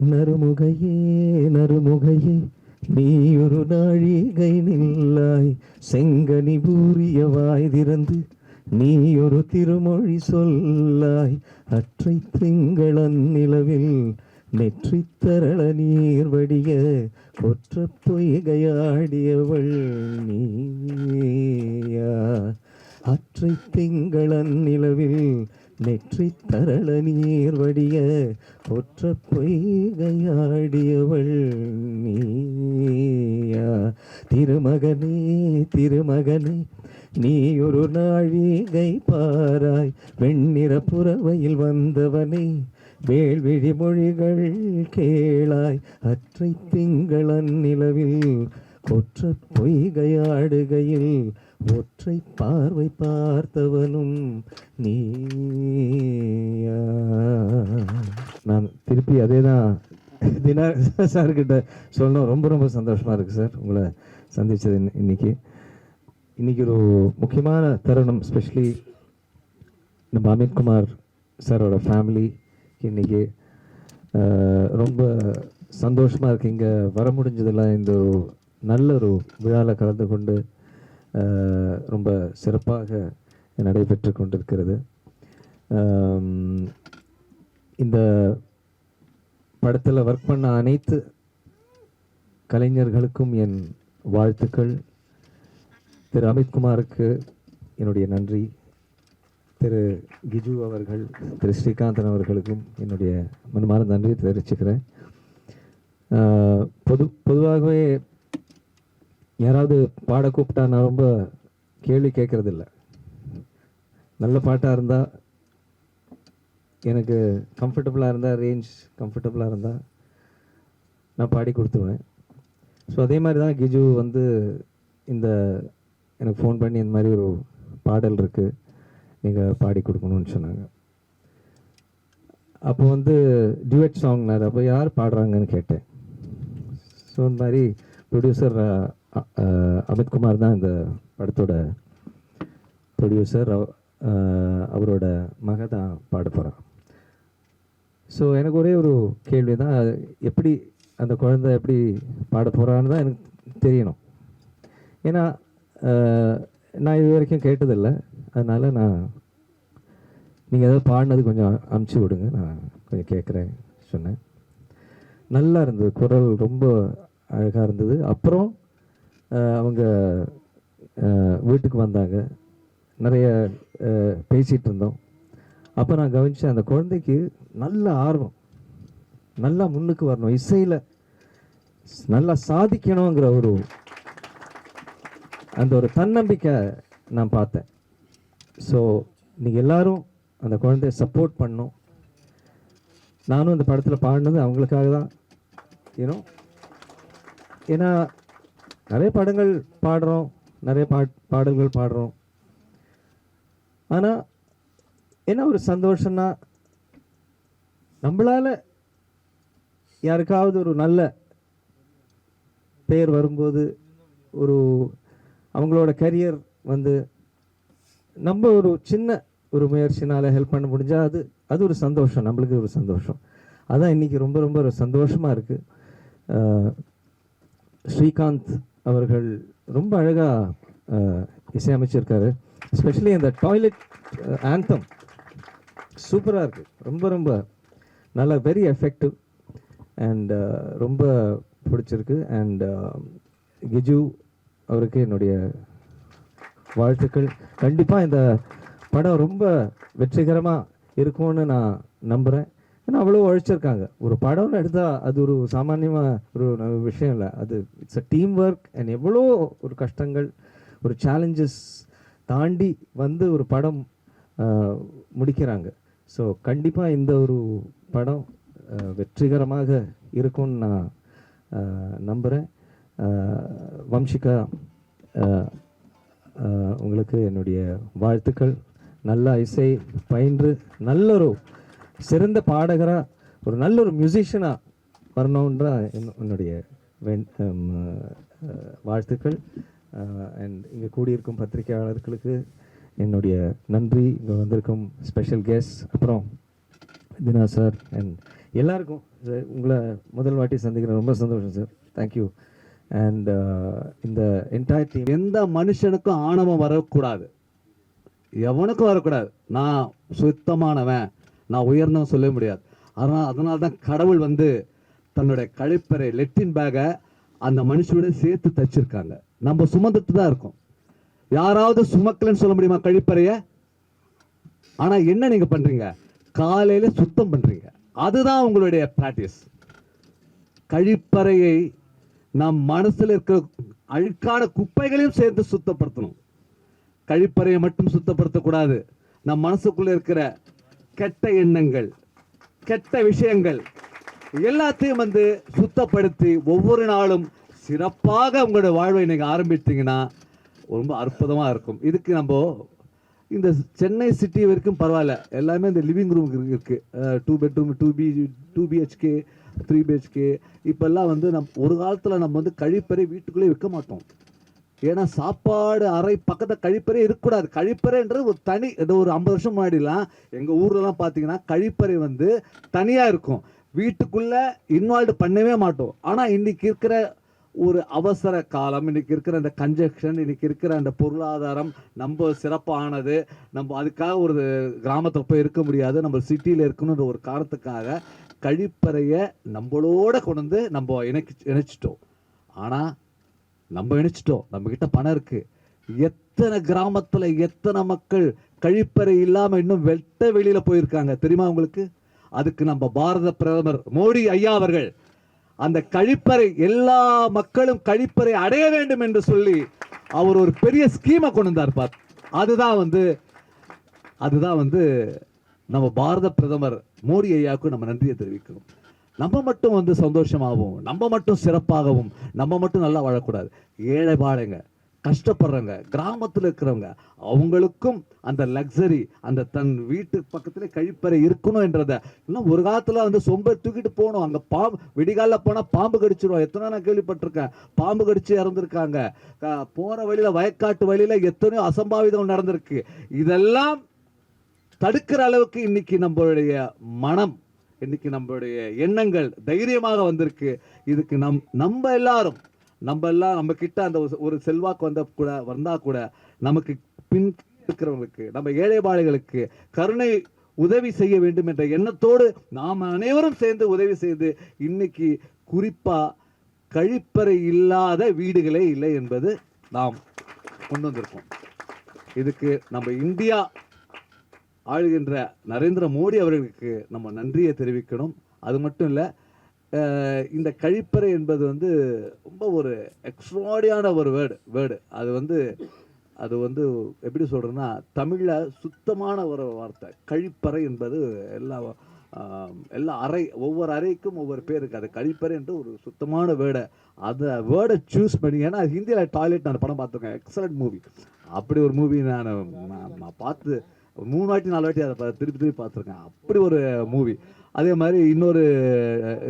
நறுமுகையே நறுமுகையே நீ ஒரு நாழிகை நில்லாய் செங்கனி பூரியவாய் திறந்து நீ ஒரு திருமொழி சொல்லாய் அற்றை திங்களன் நிலவில் நெற்றி தரள நீர் வடிய கொற்ற பொய்கையாடியவள் நீயா. அற்றை திங்களன் நிலவில் நெற்றி தரள நீர் வடிய ஒற்ற பொய்கையாடியவள் நீயா. திருமகனே திருமகனே நீ ஒரு நாழிகை பாராய் வெண்ணிற புறவையில் வந்தவனே வேள்விழி மொழிகள் கேளாய் அற்றை திங்களன் நிலவில் கொற்ற பொய்கையாடுகையில் ஒற்றை பார்வை பார்த்தவனும் நீயா. நான் திருப்பி அதே தான் தினா சார்கிட்ட சொல்லணும். ரொம்ப ரொம்ப சந்தோஷமாக இருக்குது சார் உங்களை சந்தித்தது இன்னைக்கு. இன்னைக்கு ஒரு முக்கியமான தருணம் ஸ்பெஷலி நம்ம அமித்குமார் சாரோட ஃபேமிலி இன்னைக்கு. ரொம்ப சந்தோஷமாக இருக்குது இங்கே வர முடிஞ்சதெல்லாம் இந்த ஒரு நல்ல ஒரு விழாவில் கலந்து கொண்டு ரொம்ப சிறப்பாக நடைபெற்று கொண்டிருக்கிறது. இந்த படத்தில் ஒர்க் பண்ண அனைத்து கலைஞர்களுக்கும் என் வாழ்த்துக்கள். திரு அமித்குமாருக்கு என்னுடைய நன்றி. திரு கிஜு அவர்கள் திரு ஸ்ரீகாந்தன் அவர்களுக்கும் என்னுடைய மனமார்ந்த நன்றி தெரிவிச்சுக்கிறேன். பொது பொதுவாகவே யாராவது பாட கூப்பிட்டா நான் ரொம்ப கேள்வி கேட்கறதில்ல. நல்ல பாட்டாக இருந்தால் எனக்கு கம்ஃபர்டபுளாக இருந்தால் ரேஞ்ச் கம்ஃபர்டபுளாக இருந்தால் நான் பாடி கொடுத்துருவேன். ஸோ அதே மாதிரி தான் கிஜு வந்து இந்த எனக்கு ஃபோன் பண்ணி இந்த மாதிரி ஒரு பாடல் இருக்குது நீங்கள் பாடி கொடுக்கணும்னு சொன்னாங்க. அப்போ வந்து டியூட் சாங்னார் அப்போ யார் பாடுறாங்கன்னு கேட்டேன். ஸோ இந்த மாதிரி ப்ரொடியூசர் அமித்குமார் தான் இந்த படத்தோட ப்ரொடியூசர் அவரோட மக தான் பாட போகிறான் ஸோ எனக்கு ஒரே ஒரு கேள்வி தான். எப்படி அந்த குழந்தை எப்படி பாட போகிறான்னு தான் எனக்கு தெரியணும். ஏன்னா நான் இது வரைக்கும் கேட்டதில்லை. அதனால் நான் நீங்கள் ஏதாவது பாடினது கொஞ்சம் அமுச்சு விடுங்க. நான் கொஞ்சம் கேட்குறேன் சொன்னேன். நல்லா இருந்தது. குரல் ரொம்ப அழகாக இருந்தது. அப்புறம் அவங்க வீட்டுக்கு வந்தாங்க. நிறைய பேசிகிட்டு இருந்தோம். அப்போ நான் கவனித்தேன் அந்த குழந்தைக்கு நல்ல ஆர்வம். நல்லா முன்னுக்கு வரணும். இசையில் நல்லா சாதிக்கணுங்கிற ஒரு அந்த ஒரு தன்னம்பிக்கை நான் பார்த்தேன். ஸோ நீங்கள் எல்லோரும் அந்த குழந்தைய சப்போர்ட் பண்ணும் நானும் அந்த படத்தில் பாடினது அவங்களுக்காக தான். ஏன்னோ ஏன்னா நிறைய படங்கள் பாடுறோம் நிறைய பா பாடல்கள் பாடுறோம். ஆனால் என்ன ஒரு சந்தோஷம்னா நம்மளால் யாருக்காவது ஒரு நல்ல பேர் வரும்போது ஒரு அவங்களோட கரியர் வந்து நம்ம ஒரு சின்ன ஒரு முயற்சினால் ஹெல்ப் பண்ண முடிஞ்சால் அது அது ஒரு சந்தோஷம் நம்மளுக்கு ஒரு சந்தோஷம். அதான் இன்னைக்கு ரொம்ப ரொம்ப ஒரு சந்தோஷமாக இருக்குது ஸ்ரீகாந்த் அவர்கள் ரொம்ப அழகாக இசையமைச்சிருக்காரு ஸ்பெஷலி அந்த டாய்லெட் ஆந்தம் சூப்பராக இருக்குது ரொம்ப ரொம்ப நல்லா வெரி எஃபெக்டிவ் அண்ட் ரொம்ப பிடிச்சிருக்கு. அண்ட் கிஜு அவருக்கு என்னுடைய வாழ்த்துக்கள். கண்டிப்பாக இந்த படம் ரொம்ப வெற்றிகரமாக இருக்கும்னு நான் நம்புகிறேன் ஏன்னா அவ்வளோ உழைச்சிருக்காங்க. ஒரு படம்னு எடுத்தால் அது ஒரு சாமானியமாக ஒரு விஷயம் இல்லை. அது it's a team work and எவ்வளோ ஒரு கஷ்டங்கள் ஒரு சேலஞ்சஸ் தாண்டி வந்து ஒரு படம் முடிக்கிறாங்க. ஸோ கண்டிப்பாக இந்த ஒரு படம் வெற்றிகரமாக இருக்கும்னு நான் நம்புகிறேன் வம்சிகா உங்களுக்கு என்னுடைய வாழ்த்துக்கள். நல்ல இசை பயின்று நல்ல ஒரு சிறந்த பாடகராக ஒரு நல்ல ஒரு மியூசிஷியனாக வரணுன்ற என்னுடைய வாழ்த்துக்கள். அண்ட் இங்கே கூடியிருக்கும் பத்திரிகையாளர்களுக்கு என்னுடைய நன்றி. இங்கே வந்திருக்கும் ஸ்பெஷல் கெஸ்ட் அப்புறம் தினா சார் அண்ட் எல்லாருக்கும் உங்களை முதல் வாட்டி சந்திக்கிறேன். ரொம்ப சந்தோஷம் சார் தேங்க்யூ அண்ட் இந்த என்டையர் டீம் எந்த மனுஷனுக்கும் ஆணவம் வரக்கூடாது. எவனுக்கும் வரக்கூடாது. நான் சுத்தமானவன். நான் உயர்ந்தவன் சொல்ல முடியாது. அதனால் அதனால தான் கடவுள் வந்து தன்னுடைய கழிப்பறை லெட்டின் பேகை அந்த மனுஷனோட சேர்த்து தச்சிருக்காங்க. நம்ம சுமந்துட்டு தான் இருக்கோம். யாராவது சுமக்கலன்னு சொல்ல முடியுமா கழிப்பறைய? ஆனால் என்ன நீங்கள் பண்ணுறீங்க காலையில் சுத்தம் பண்ணுறீங்க அதுதான் உங்களுடைய ப்ராக்டிஸ் கழிப்பறையை நம் மனசில் இருக்கிற அழுக்கான குப்பைகளையும் சேர்த்து சுத்தப்படுத்தணும். கழிப்பறையை மட்டும் சுத்தப்படுத்தக்கூடாது. நம் மனசுக்குள்ளே இருக்கிற கெட்ட எண்ணங்கள் கெட்ட விஷயங்கள் எல்லாத்தையும் வந்து சுத்தப்படுத்தி ஒவ்வொரு நாளும் சிறப்பாக உங்களோட வாழ்வை இன்றைக்கி ஆரம்பித்தீங்கன்னா ரொம்ப அற்புதமாக இருக்கும். இதுக்கு நம்ம இந்த சென்னை சிட்டி வரைக்கும் பரவாயில்ல. எல்லாமே இந்த லிவிங் ரூம் இருக்குது two bedroom two B two BHK three BHK இப்போல்லாம் வந்து நம் ஒரு காலத்தில் நம்ம வந்து கழிப்பறை வீட்டுக்குள்ளே வைக்க மாட்டோம். ஏன்னா சாப்பாடு அறை பக்கத்தில் கழிப்பறை இருக்கக்கூடாது. கழிப்பறைன்றது ஒரு தனி இது ஒரு ஐம்பது வருஷம் முன்னாடிலாம் எங்கள் ஊர்லலாம் பார்த்தீங்கன்னா கழிப்பறை வந்து தனியாக இருக்கும். வீட்டுக்குள்ளே இன்வால்வ் பண்ணவே மாட்டோம். ஆனால் இன்னைக்கு இருக்கிற ஒரு அவசர காலம் இன்றைக்கி இருக்கிற அந்த கன்ஜெக்ஷன் இன்றைக்கி இருக்கிற அந்த பொருளாதாரம் நம்ம சிறப்பானது. நம்ம அதுக்காக ஒரு கிராமத்தில் போய் இருக்க முடியாது. நம்ம சிட்டியில் இருக்கணுன்ற ஒரு காரணத்துக்காக கழிப்பறையை நம்மளோட கொண்டு வந்து நம்ம இணைச்சி இணைச்சிட்டோம். ஆனால் நம்ம இணைச்சிட்டோம். நம்ம கிட்ட பணம் இருக்கு. எத்தனை கிராமத்துல எத்தனை மக்கள் கழிப்பறை இல்லாம இன்னும் வெட்ட வெளியில போயிருக்காங்க தெரியுமா உங்களுக்கு? அதுக்கு நம்ம பாரத பிரதமர் மோடி ஐயா அவர்கள் அந்த கழிப்பறை எல்லா மக்களும் கழிப்பறை அடைய வேண்டும் என்று சொல்லி அவர் ஒரு பெரிய ஸ்கீமை கொண்டு வந்தார் பார். அதுதான் வந்து அதுதான் வந்து நம்ம பாரத பிரதமர் மோடி ஐயாவுக்கு நம்ம நன்றியை தெரிவிக்கணும் நம்ம மட்டும் வந்து சந்தோஷமாகவும் நம்ம மட்டும் சிறப்பாகவும் நம்ம மட்டும் நல்லா வாழக்கூடாது. ஏழை பாழைங்க கஷ்டப்படுறவங்க கிராமத்தில் இருக்கிறவங்க அவங்களுக்கும் அந்த லக்ஸரி அந்த தன் வீட்டு பக்கத்தில் கழிப்பறை இருக்கணும் என்றத. இன்னும் ஒரு காலத்தில் வந்து சொம்ப தூக்கிட்டு போகணும். அங்கே பாம்பு விடிகாலில் போனால் பாம்பு கடிச்சிடும் எத்தனை நான் கேள்விப்பட்டிருக்கேன். பாம்பு கடிச்சு இறந்துருக்காங்க. போகிற வழியில் வயக்காட்டு வழியில் எத்தனையோ அசம்பாவிதம் நடந்திருக்கு. இதெல்லாம் தடுக்கிற அளவுக்கு இன்னைக்கு நம்மளுடைய மனம் இன்னைக்கு நம்மளுடைய எண்ணங்கள் தைரியமாக வந்திருக்கு. இதுக்கு நம் நம்ம எல்லாரும் நம்ம எல்லாம் நம்ம கிட்ட அந்த ஒரு- செல்வாக்கு வந்த கூட வந்தா கூட நமக்கு பின் இருக்கிறவங்களுக்கு நம்ம ஏழைபாடுகளுக்கு கருணை உதவி செய்ய வேண்டும் என்ற எண்ணத்தோடு நாம் அனைவரும் சேர்ந்து உதவி செய்து இன்னைக்கு குறிப்பா கழிப்பறை இல்லாத வீடுகளே இல்லை என்பது நாம் கொண்டு வந்திருக்கோம். இதுக்கு நம்ம இந்தியா ஆளுகின்ற நரேந்திர மோடி அவர்களுக்கு நம்ம நன்றியை தெரிவிக்கணும். அது மட்டும் இல்லை இந்த கழிப்பறை என்பது வந்து ரொம்ப ஒரு எக்ஸ்ட்ராடியான ஒரு வேர்டு வேர்டு அது வந்து அது வந்து எப்படி சொல்கிறேன்னா தமிழில் சுத்தமான ஒரு வார்த்தை. கழிப்பறை என்பது எல்லா எல்லா அறை ஒவ்வொரு அறைக்கும் ஒவ்வொரு பேர் இருக்குது அது கழிப்பறை என்று ஒரு சுத்தமான வேர்டை அந்த வேர்டை சூஸ் பண்ணி ஏன்னா ஹிந்தியில் டாய்லெட் நான் படம் பார்த்துருக்கேன். எக்ஸலண்ட் மூவி அப்படி ஒரு மூவி நான் நான் பார்த்து ஒரு மூணு வாட்டி நாலு வாட்டி அதை திருப்பி திருப்பி பார்த்துருக்கேன். அப்படி ஒரு மூவி அதே மாதிரி இன்னொரு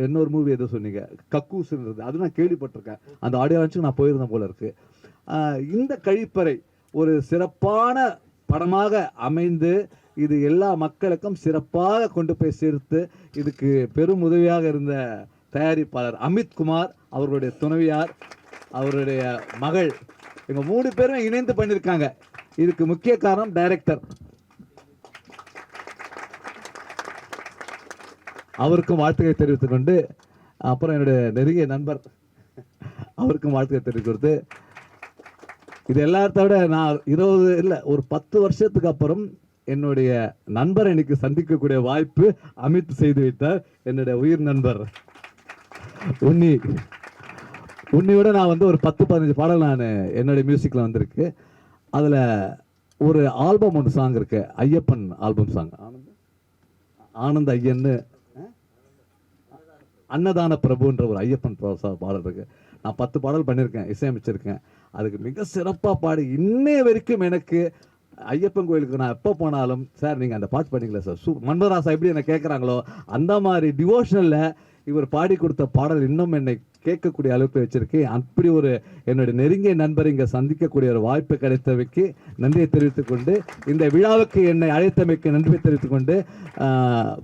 இன்னொரு மூவி எதோ சொன்னீங்க? கக்கூஸ்ன்றது. அது நான் கேள்விப்பட்டிருக்கேன். அந்த ஆடியோ லான்ச்சுக்கு நான் போயிருந்தேன் போல இருக்கு. இந்த கழிப்பறை ஒரு சிறப்பான படமாக அமைந்து இது எல்லா மக்களுக்கும் சிறப்பாக கொண்டு போய் சேர்த்து இதுக்கு பெரும் உதவியாக இருந்த தயாரிப்பாளர் அமித்குமார் அவர்களுடைய துணைவியார் அவருடைய மகள். இவங்க மூணு பேரும் இணைந்து பண்ணியிருக்காங்க. இதுக்கு முக்கிய காரணம் டைரக்டர் அவருக்கும் வாழ்த்துக்களை தெரிவித்துக் கொண்டு அப்புறம் என்னுடைய நெருங்கிய நண்பர் அவருக்கும் வாழ்த்துக்களை தெரிவித்து இது எல்லாத்த விட நான் இருபது இல்லை ஒரு பத்து வருஷத்துக்கு அப்புறம் என்னுடைய நண்பர் எனக்கு சந்திக்கக்கூடிய வாய்ப்பு அமித் செய்து வைத்தார். என்னுடைய உயிர் நண்பர் உன்னி உன்னியோட நான் வந்து ஒரு பத்து பதினஞ்சு பாடல் நான் என்னுடைய மியூசிக்கில் வந்திருக்கு. அதில் ஒரு ஆல்பம் ஒன்று சாங் இருக்கு ஐயப்பன் ஆல்பம் சாங் ஆனந்த் ஆனந்த் ஐயன்னு அன்னதான பிரபுன்ற ஒரு ஐயப்பன் பிரசா பாடல் இருக்கு. நான் பத்து பாடல் பண்ணியிருக்கேன் இசையமைச்சிருக்கேன். அதுக்கு மிக சிறப்பாக பாடி இன்னைய வரைக்கும் எனக்கு ஐயப்பன் கோயிலுக்கு நான் எப்போ போனாலும் சார் நீங்கள் அந்த பாட்டு பண்ணிக்கல சார்? சூ மன்மராசா எப்படி என்ன கேட்குறாங்களோ அந்த மாதிரி டிவோஷனில் இவர் பாடி கொடுத்த பாடல் இன்னும் என்னை கேட்கக்கூடிய அளவுக்கு வச்சிருக்கு. அப்படி ஒரு என்னுடைய நெருங்கிய நண்பர் இங்கே சந்திக்கக்கூடிய ஒரு வாய்ப்பு கிடைத்தமைக்கு நன்றியை தெரிவித்துக் கொண்டு இந்த விழாவுக்கு என்னை அழைத்தமைக்கு நன்றியை தெரிவித்துக் கொண்டு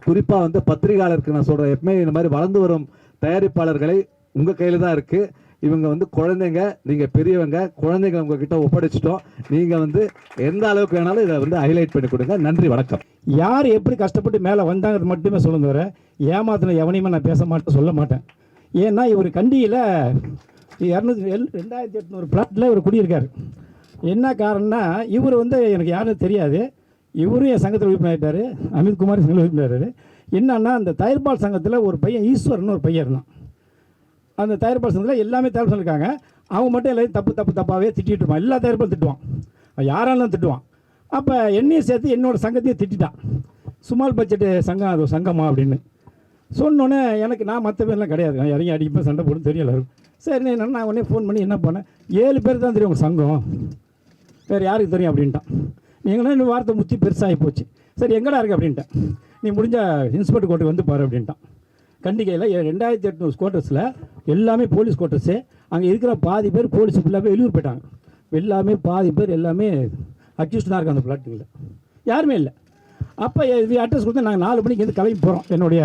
குறிப்பாக வந்து பத்திரிகையாளருக்கு நான் சொல்கிறேன் எப்பவுமே இந்த மாதிரி வளர்ந்து வரும் தயாரிப்பாளர்களை உங்கள் கையில் தான் இருக்குது இவங்க வந்து குழந்தைங்க நீங்கள் பெரியவங்க குழந்தைங்க உங்ககிட்ட ஒப்படைச்சிட்டோம். நீங்கள் வந்து எந்த அளவுக்கு வேணாலும் இதை வந்து ஹைலைட் பண்ணி கொடுங்க. நன்றி வணக்கம். யார் எப்படி கஷ்டப்பட்டு மேலே வந்தாங்கிறது மட்டுமே சொல்லுங்க வர. ஏமாத்தின எவனையுமே நான் பேச மாட்டேன் சொல்ல மாட்டேன். ஏன்னா இவர் கண்டியில் இரநூத்தி எல் ரெண்டாயிரத்தி எட்நூறு பிளாட்டில் இவர் குடியிருக்கார். என்ன காரணம்னா இவர் வந்து எனக்கு யாரும் தெரியாது. இவரும் என் சங்கத்தில் உறுப்பினராயிட்டார் அமித்குமார் சங்கத்தில் உறுப்பினராரு என்னன்னா அந்த தயிர்பால் சங்கத்தில் ஒரு பையன் ஈஸ்வரன் ஒரு பையன் இருந்தான். அந்த தயார் பர்சனில் எல்லாமே தயாரிப்பு இருக்காங்க. அவங்க மட்டும் எல்லாத்தையும் தப்பு தப்பு தப்பாகவே திட்டிட்டு இருப்பான். எல்லா தயாரிப்பும் திட்டுவான். யாராலும் திட்டுவான். அப்போ என்னையும் சேர்த்து என்னோடய சங்கத்தையும் திட்டிட்டான். சுமால் பட்ஜெட்டு சங்கம் அது சங்கமா அப்படின்னு. சொன்னோன்னே எனக்கு நான் மற்ற பேர்லாம் கிடையாது. நான் இறங்கி அடிப்பேன் சண்டை போடும் தெரியல. சரி என்ன நான் உடனே ஃபோன் பண்ணி என்ன பண்ணேன்? ஏழு பேர் தான் தெரியும் உங்கள் சங்கம். வேறு யாருக்கு தெரியும் அப்படின்ட்டான். நீங்கன்னா இன்னும் வார்த்தை முற்றி பெருசாகி போச்சு. சரி எங்கடா இருக்கு அப்படின்ட்டேன். நீ முடிஞ்சால் இன்ஸ்பெக்டர் கோர்ட்டுக்கு வந்து பாரு அப்படின்ட்டான். கண்டிகையில் ரெண்டாயிரத்தி எட்நூறு குவார்ட்டர்ஸில் எல்லாமே போலீஸ் குவார்ட்டர்ஸு அங்கே இருக்கிற பாதி பேர் போலீஸ் ஃபுல்லாகவே வெளியூர் போயிட்டாங்க. எல்லாமே பாதி பேர் எல்லாமே அக்யூஸ்ட் தான் இருக்காங்க அந்த பிளாட்டுகளில் யாருமே இல்லை. அப்போ இது அட்ரஸ் கொடுத்து நாங்கள் நாலு மணிக்கு வந்து கிளம்பி போகிறோம் என்னுடைய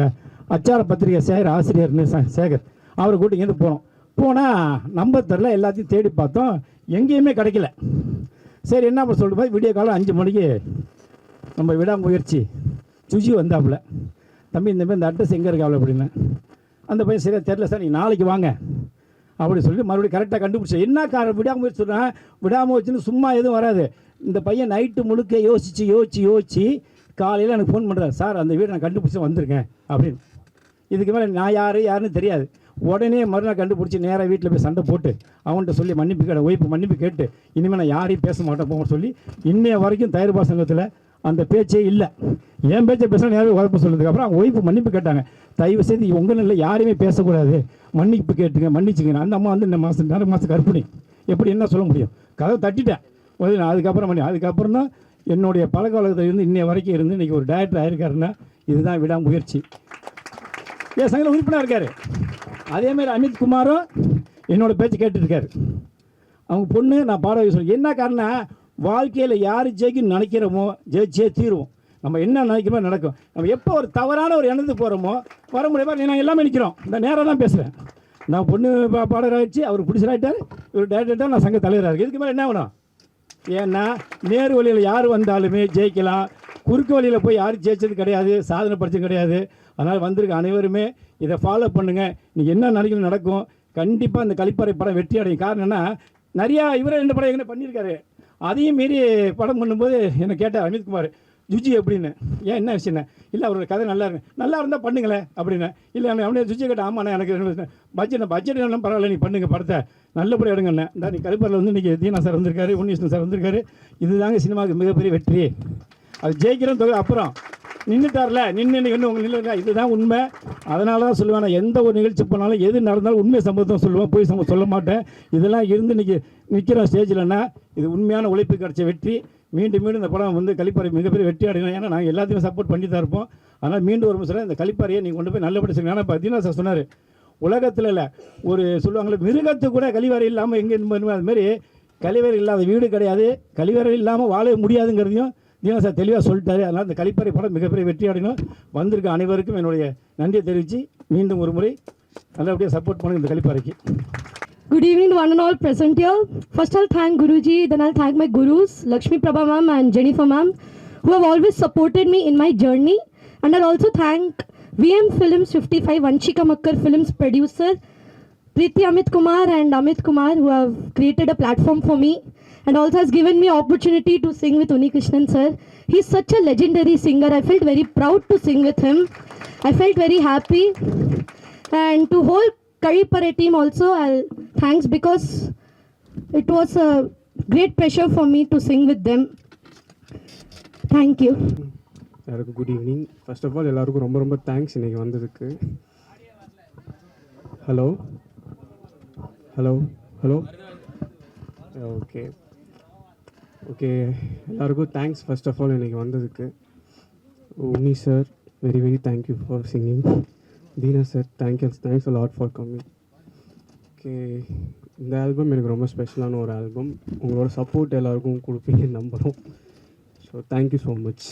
அச்சார பத்திரிகை சேகர் ஆசிரியர்னு சேகர் அவரை கூட்டி இங்கேருந்து போகிறோம் போனால் நம்பர் தெரில எல்லாத்தையும் தேடி பார்த்தோம். எங்கேயுமே கிடைக்கல. சரி என்ன பண்ண சொல்லிட்டு போய் விடிய காலம் அஞ்சு மணிக்கு நம்ம விடாமுயற்சி. சுஜி வந்தாப்புல. தம்பி இந்த மாதிரி இந்த அட்ரஸ் எங்கே இருக்காப்புல அப்படின்னு. அந்த பையன் சரியாக தெரில சார் நீங்கள் நாளைக்கு வாங்க. அப்படி சொல்லி மறுபடியும் கரெக்டாக கண்டுபிடிச்சேன் என்ன காரணம் விடாமுயற்சி விடாமல் விடாமுயற்சின்னு சும்மா எதுவும் வராது. இந்த பையன் நைட்டு முழுக்க யோசித்து யோசித்து யோசித்து காலையில் எனக்கு ஃபோன் பண்ணுறாரு சார் அந்த வீடு நான் கண்டுபிடிச்சி வந்திருக்கேன். அப்படின்னு. இதுக்கு மேலே நான் யார் யாருன்னு தெரியாது. உடனே மறுநாள் கண்டுபிடிச்சி நேராக வீட்டில் போய் சண்டை போட்டு அவன்கிட்ட சொல்லி மன்னிப்பு கேட்ட ஒய்ஃபு மன்னிப்பு கேட்டு இனிமேல் நான் யாரையும் பேச மாட்டேன் போக சொல்லி இன்னைய வரைக்கும் தயாரிப்பா சங்கத்தில் அந்த பேச்சே இல்லை. என் பேச்சை பேசினா நேரம் உழப்பு சொன்னதுக்கப்புறம் அவங்க ஒய்ஃபு மன்னிப்பு கேட்டாங்க. தயவு செய்து உங்கள் இல்லை யாரையுமே பேசக்கூடாது. மன்னிப்பு கேட்டுங்க மன்னிச்சுங்க. அந்த அம்மா வந்து இந்த மாதம் நேரம் மாதம் கர்ப்பிணி. எப்படி என்ன சொல்ல முடியும்? கதவை தட்டிட்டேன். நான் அதுக்கப்புறம் பண்ணி அதுக்கப்புறம் தான் என்னுடைய பழக்க வழக்கத்தில் இருந்து இன்னைய வரைக்கும் இருந்து இன்றைக்கி ஒரு டேரக்டர் ஆயிருக்காருன்னா இதுதான் விடாமுயற்சி. என் சங்கத்தில் உறுப்பினர் இருக்காரு. அதேமாதிரி அமித் குமாரும் என்னோடய பேச்சு கேட்டுருக்காரு அவங்க பொண்ணு நான் பாட சொல்லி என்ன காரணம்? வாழ்க்கையில் யார் ஜெயிக்கணும்னு நினைக்கிறோமோ ஜெயிச்சே தீருவோம் நம்ம என்ன நினைக்கிறோமோ நடக்கும். நம்ம எப்போ ஒரு தவறான ஒரு எண்ணத்துக்கு போகிறோமோ வர முடியாது நாங்கள் எல்லாமே நிற்கிறோம் இந்த நேராக தான் பேசுகிறேன் நான் பொண்ணு பா பாடகர் ஆயிடுச்சு அவர் பிடிச்சராகிட்டார் இவர் டேரக்டர் நான் சங்க தலைவராக இருக்கு இதுக்கு மேலே என்ன வேணும்? ஏன்னா நேரு வழியில் யார் வந்தாலுமே ஜெயிக்கலாம். குறுக்கு வழியில் போய் யாரும் ஜெயிச்சது கிடையாது சாதனை படித்தது கிடையாது. அதனால் வந்திருக்க அனைவருமே இதை ஃபாலோ பண்ணுங்கள் நீங்கள் என்ன நினைக்கணும் நடக்கும். கண்டிப்பாக அந்த கழிப்பறை படம் வெற்றி அடையும். காரணம் என்ன? நிறையா இவரை ரெண்டு படம் எங்கே பண்ணியிருக்காரு. அதையும் மீறி படம் பண்ணும்போது என்னை கேட்டார் அமித்குமார் ஜுஜி அப்படின்னு ஏன் என்ன விஷயம் இல்லை அவரோட கதை நல்லா இருக்கு. நல்லா இருந்தால் பண்ணுங்களேன் அப்படின்னு. இல்லை அவனை அவனே ஜுஜி கேட்ட ஆமாண்ணே எனக்கு பட்ஜெட் பட்ஜெட் என்ன பரவாயில்ல நீ பண்ணுங்க படத்தை. நல்லபடியாக எடுங்கண்ணே. இந்த நீ கருப்பரில் வந்து இன்றைக்கி தீனா சார் வந்திருக்காரு உன்னிஷ்ணன் சார் வந்திருக்காரு. இதுதாங்க சினிமாவுக்கு மிகப்பெரிய வெற்றி. அது ஜெயிக்கிறோம் தொகை அப்புறம். நின்றுட்டார்ல நின்று இன்னைக்கு வந்து உங்க நில்லுங்க இதுதான் உண்மை. அதனால தான் சொல்லுவேன் நான் எந்த ஒரு நிகழ்ச்சி போனாலும் எது நடந்தாலும் உண்மை சம்பவத்தை சொல்லுவேன் போய் சம்பவம் சொல்ல மாட்டேன். இதெல்லாம் இருந்து இன்னைக்கு நிற்கிற ஸ்டேஜில்னா இது உண்மையான உழைப்பு கிடைச்ச வெற்றி. மீண்டும் மீண்டும் இந்த படம் வந்து கழிப்பறை மிகப்பெரிய வெற்றி அடையணும். ஏன்னா நாங்கள் எல்லாத்தையும் சப்போர்ட் பண்ணி தான் இருப்போம். அதனால் மீண்டும் ஒரு முறை இந்த கழிப்பறையை நீங்கள் கொண்டு போய் நல்லபடி செய்யணும் ஏன்னா பார்த்தீங்கன்னா சார் சொன்னார் உலகத்தில் இல்லை ஒரு சொல்லுவாங்களே மிருகத்து கூட கழிவறை இல்லாமல் எங்கே அது மாதிரி கழிவறை இல்லாத வீடு கிடையாது. கழிவறை இல்லாமல் வாழ முடியாதுங்கிறதையும் தீனா சார் தெளிவாக சொல்லிட்டாரு அதனால் இந்த கழிப்பறை படம் மிகப்பெரிய வெற்றி அடையணும் வந்திருக்க அனைவருக்கும் என்னுடைய நன்றியை தெரிவித்து மீண்டும் ஒரு முறை நல்லபடியாக சப்போர்ட் பண்ணுங்க இந்த கழிப்பறைக்கு Good evening to one and all present here. First, I'll thank Guruji, then I'll thank my gurus, Lakshmi Prabha ma'am and Jennifer ma'am, who have always supported me in my journey. And I'll also thank VM Films 55, Vanchika Makkar Films producer, Preeti Amit Kumar and Amit Kumar, who have created a platform for me and also has given me opportunity to sing with Uni Krishnan sir. He's such a legendary singer. I felt very proud to sing with him. I felt very happy. And to whole Karipare team also, I'll thanks because it was a great pleasure for me to sing with them. Thank you. எல்லாருக்கும் good evening first of all எல்லாருக்கும் ரொம்ப ரொம்ப thanks இன்னைக்கு வந்ததுக்கு hello hello hello okay Okay எல்லாருக்கும் thanks first of all இன்றைக்கி வந்ததுக்கு. Unni sir very very thank you for singing Dheena sir thank you thanks a lot for coming okay இந்த album எனக்கு ரொம்ப ஸ்பெஷலான ஒரு ஆல்பம் உங்களோட சப்போர்ட் எல்லாருக்கும் கொடுப்பீங்கன்னு நம்புகிறோம் so thank you so much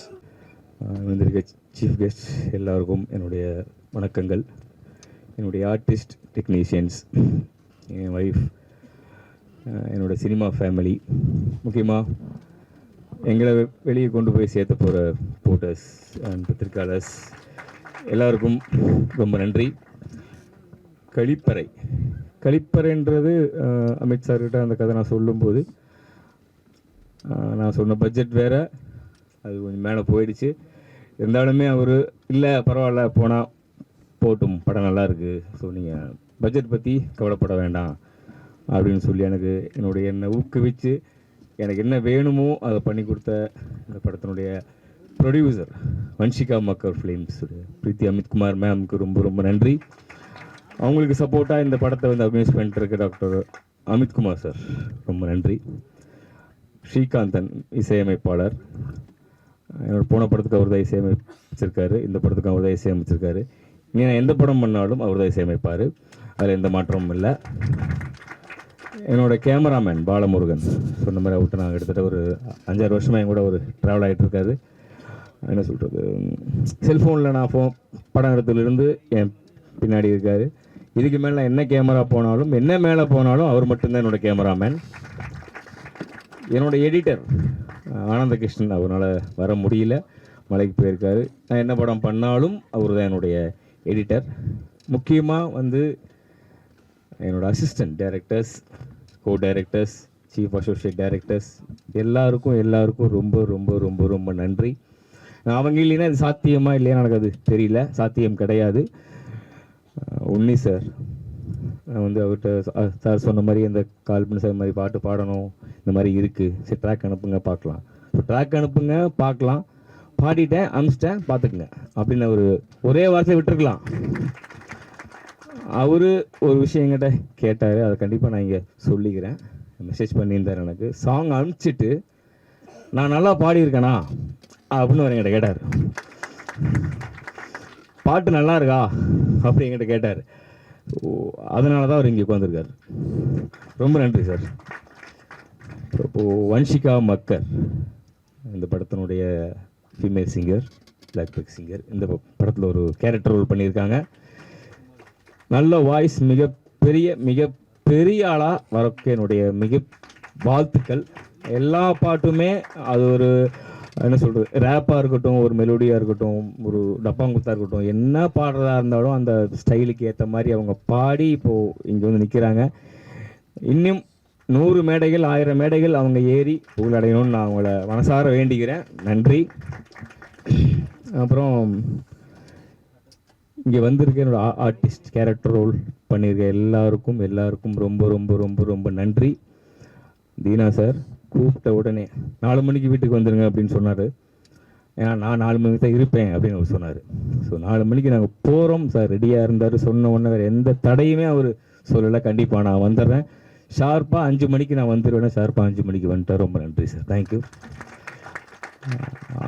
வந்திருக்க சீஃப் கெஸ்ட் எல்லாருக்கும் என்னுடைய வணக்கங்கள். என்னுடைய ஆர்டிஸ்ட் டெக்னீஷியன்ஸ் என் ஒய்ஃப் என்னோட சினிமா ஃபேமிலி முக்கியமாக எங்களை வெளியே கொண்டு போய் சேர்த்த போகிற போட்டர்ஸ் அண்ட் பத்திரிக்கையாளர்ஸ் எல்லாருக்கும் ரொம்ப நன்றி. கழிப்பறை கழிப்பறைன்றது அமித் சார்கிட்ட அந்த கதை நான் சொல்லும்போது நான் சொன்ன பட்ஜெட் வேறு அது கொஞ்சம் மேலே போயிடுச்சு. இருந்தாலுமே அவர் இல்லை பரவாயில்ல போனால் போட்டும் படம் நல்லாயிருக்கு ஸோ நீங்கள் பட்ஜெட் பற்றி கவலைப்பட வேண்டாம். அப்படின்னு சொல்லி எனக்கு என்னுடைய என்னை ஊக்குவிச்சு எனக்கு என்ன வேணுமோ அதை பண்ணி கொடுத்த இந்த படத்தினுடைய ப்ரொடியூசர் வன்ஷிகா மக்கர் ஃபிலிம்ஸ் பிரீத்தி அமித்குமார் மேம்க்கு ரொம்ப ரொம்ப நன்றி. அவங்களுக்கு சப்போர்ட்டாக இந்த படத்தை வந்து அபியூஸ் பண்ணிட்டு இருக்க டாக்டர் அமித்குமார் சார் ரொம்ப நன்றி. ஸ்ரீகாந்தன் இசையமைப்பாளர். என்னோட போன படத்துக்கு அவர் தான் இசையமைச்சிருக்காரு இந்த படத்துக்கு அவர் தான் இசையமைச்சிருக்காரு. இனி நான் எந்த படம் பண்ணாலும் அவர் தான் இசையமைப்பார். அதில் எந்த மாற்றமும் இல்லை. என்னோட கேமராமேன் பாலமுருகன். சொன்ன மாதிரி அவர்கிட்ட நான் கிட்டத்தட்ட ஒரு அஞ்சாறு வருஷமாக என் கூட ஒரு ட்ராவல் ஆகிட்டு இருக்காரு. என்ன சொல்கிறது செல்ஃபோனில் நான் ஃபோன் படம் எடுத்ததுலேருந்து என் பின்னாடி இருக்கார். இதுக்கு மேலே நான் என்ன கேமரா போனாலும் என்ன மேலே போனாலும் அவர் மட்டும்தான் என்னோட கேமராமேன். என்னோட எடிட்டர் ஆனந்த கிருஷ்ணன் அவரால் வர முடியல. மலைக்கு போயிருக்காரு. நான் என்ன படம் பண்ணாலும் அவர் தான் என்னுடைய எடிட்டர். முக்கியமாக வந்து என்னோடய assistant directors co directors chief associate directors எல்லாருக்கும் எல்லாருக்கும் ரொம்ப ரொம்ப ரொம்ப ரொம்ப நன்றி. அவங்க இல்லைன்னா இது சாத்தியமா இல்லையா நடக்காது? தெரியல. சாத்தியம் கிடையாது. அஹ் உன்னி சார் நான் வந்து அவர்கிட்ட சார் சொன்ன மாதிரி இந்த கால் பண்ணி சார் இந்த மாதிரி பாட்டு பாடணும். இந்த மாதிரி இருக்குது சரி ட்ராக் அனுப்புங்க பார்க்கலாம். ஸோ ட்ராக் அனுப்புங்க பார்க்கலாம். பாடிட்டேன் அனுப்பிச்சிட்டேன் பார்த்துக்குங்க. அப்படின்னு ஒரு ஒரே வார்த்தை விட்டுருக்கலாம். அவர் ஒரு விஷயம் என்கிட்ட கேட்டார். அதை கண்டிப்பாக நான் இங்கே சொல்லிக்கிறேன். மெசேஜ் பண்ணியிருந்தார் எனக்கு. சாங் அனுப்பிச்சிட்டு நான் நல்லா பாடியிருக்கேனா? அப்படின்னு அவர் என்கிட்ட கேட்டார். பாட்டு நல்லா இருக்கா? அப்படி என்கிட்ட கேட்டார். ஓ அதனால தான் அவர் இங்கே உட்காந்துருக்காரு ரொம்ப நன்றி சார். இப்போது வன்ஷிகா மக்கர் இந்த படத்தினுடைய female singer playback singer இந்த படத்தில் ஒரு கேரக்டர் ரோல் பண்ணியிருக்காங்க. நல்ல வாய்ஸ் மிக பெரிய மிக பெரிய ஆளாக வரக்கு என்னுடைய மிக வாழ்த்துக்கள். எல்லா பாட்டுமே அது ஒரு என்ன சொல்கிறது ரேப்பாக இருக்கட்டும் ஒரு மெலோடியாக இருக்கட்டும் ஒரு டப்பாங்குத்தா இருக்கட்டும் என்ன பாடுறதா இருந்தாலும் அந்த ஸ்டைலுக்கு ஏற்ற மாதிரி அவங்க பாடி இப்போது இங்கே வந்து நிற்கிறாங்க இன்னும் நூறு மேடைகள் ஆயிரம் மேடைகள் அவங்க ஏறி புகழடையணும்னு நான் அவங்கள மனசார வேண்டிக்கிறேன் நன்றி. அப்புறம் இங்கே வந்திருக்க என்னோட ஆர்டிஸ்ட் கேரக்டர் ரோல் பண்ணியிருக்க எல்லாருக்கும் எல்லாருக்கும் ரொம்ப ரொம்ப ரொம்ப ரொம்ப நன்றி. தீனா சார் கூப்பிட்ட உடனே நாலு மணிக்கு வீட்டுக்கு வந்துடுங்க அப்படின்னு சொன்னார். ஏன்னா நான் நாலு மணிக்கு தான் இருப்பேன் அப்படின்னு அவர் சொன்னார். ஸோ நாலு மணிக்கு நாங்கள் போகிறோம் சார் ரெடியாக இருந்தார். சொன்ன உடனே வேறு எந்த தடையுமே அவர் சொல்லலை. கண்டிப்பாக நான் வந்துடுறேன் ஷார்ப்பாக அஞ்சு மணிக்கு நான் வந்துடுவேன் ஷார்ப்பாக அஞ்சு மணிக்கு வந்துட்டேன் ரொம்ப நன்றி சார் தேங்க்யூ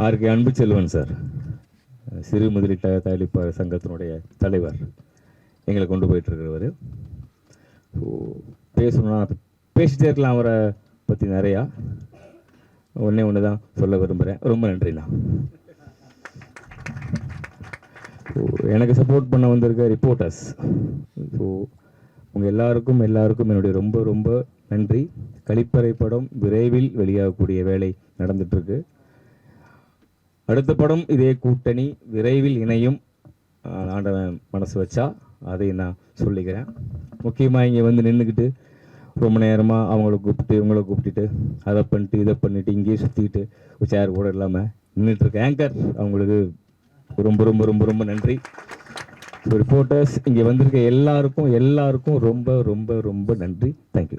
ஆர்கே அன்பு செல்வன் சார் சிறு முதலீட்ட தயாரிப்பாளர் சங்கத்தினுடைய தலைவர் எங்களை கொண்டு போயிட்டுருக்கிறவர். ஸோ பேசணும்னா பேசிட்டே இருக்கலாம் அவரை பற்றி நிறையா. ஒன்றே ஒன்று தான் சொல்ல விரும்புகிறேன் ரொம்ப நன்றிண்ணா. ஸோ எனக்கு சப்போர்ட் பண்ண வந்திருக்க ரிப்போர்ட்டர்ஸ் ஸோ உங்கள் எல்லாருக்கும் எல்லாருக்கும் என்னுடைய ரொம்ப ரொம்ப நன்றி. கழிப்பறை படம் விரைவில் வெளியாகக்கூடிய வேலை நடந்துட்டுருக்கு அடுத்த படம் இதே கூட்டணி விரைவில் இணையும். ஆண்டவன் மனசு வச்சா அதை நான் சொல்லிக்கிறேன். முக்கியமாக இங்கே வந்து நின்றுக்கிட்டு ரொம்ப நேரமாக அவங்கள கூப்பிட்டு இவங்கள கூப்பிட்டுட்டு அதை பண்ணிட்டு இதை பண்ணிட்டு இங்கேயே சுற்றிக்கிட்டு சேர் கூட இல்லாமல் நின்றுட்டு இருக்க ஆங்கர் அவங்களுக்கு ரொம்ப ரொம்ப ரொம்ப ரொம்ப நன்றி. ரிப்போர்ட்டர்ஸ் இங்கே வந்திருக்க எல்லாருக்கும் எல்லாருக்கும் ரொம்ப ரொம்ப ரொம்ப நன்றி. தேங்க்யூ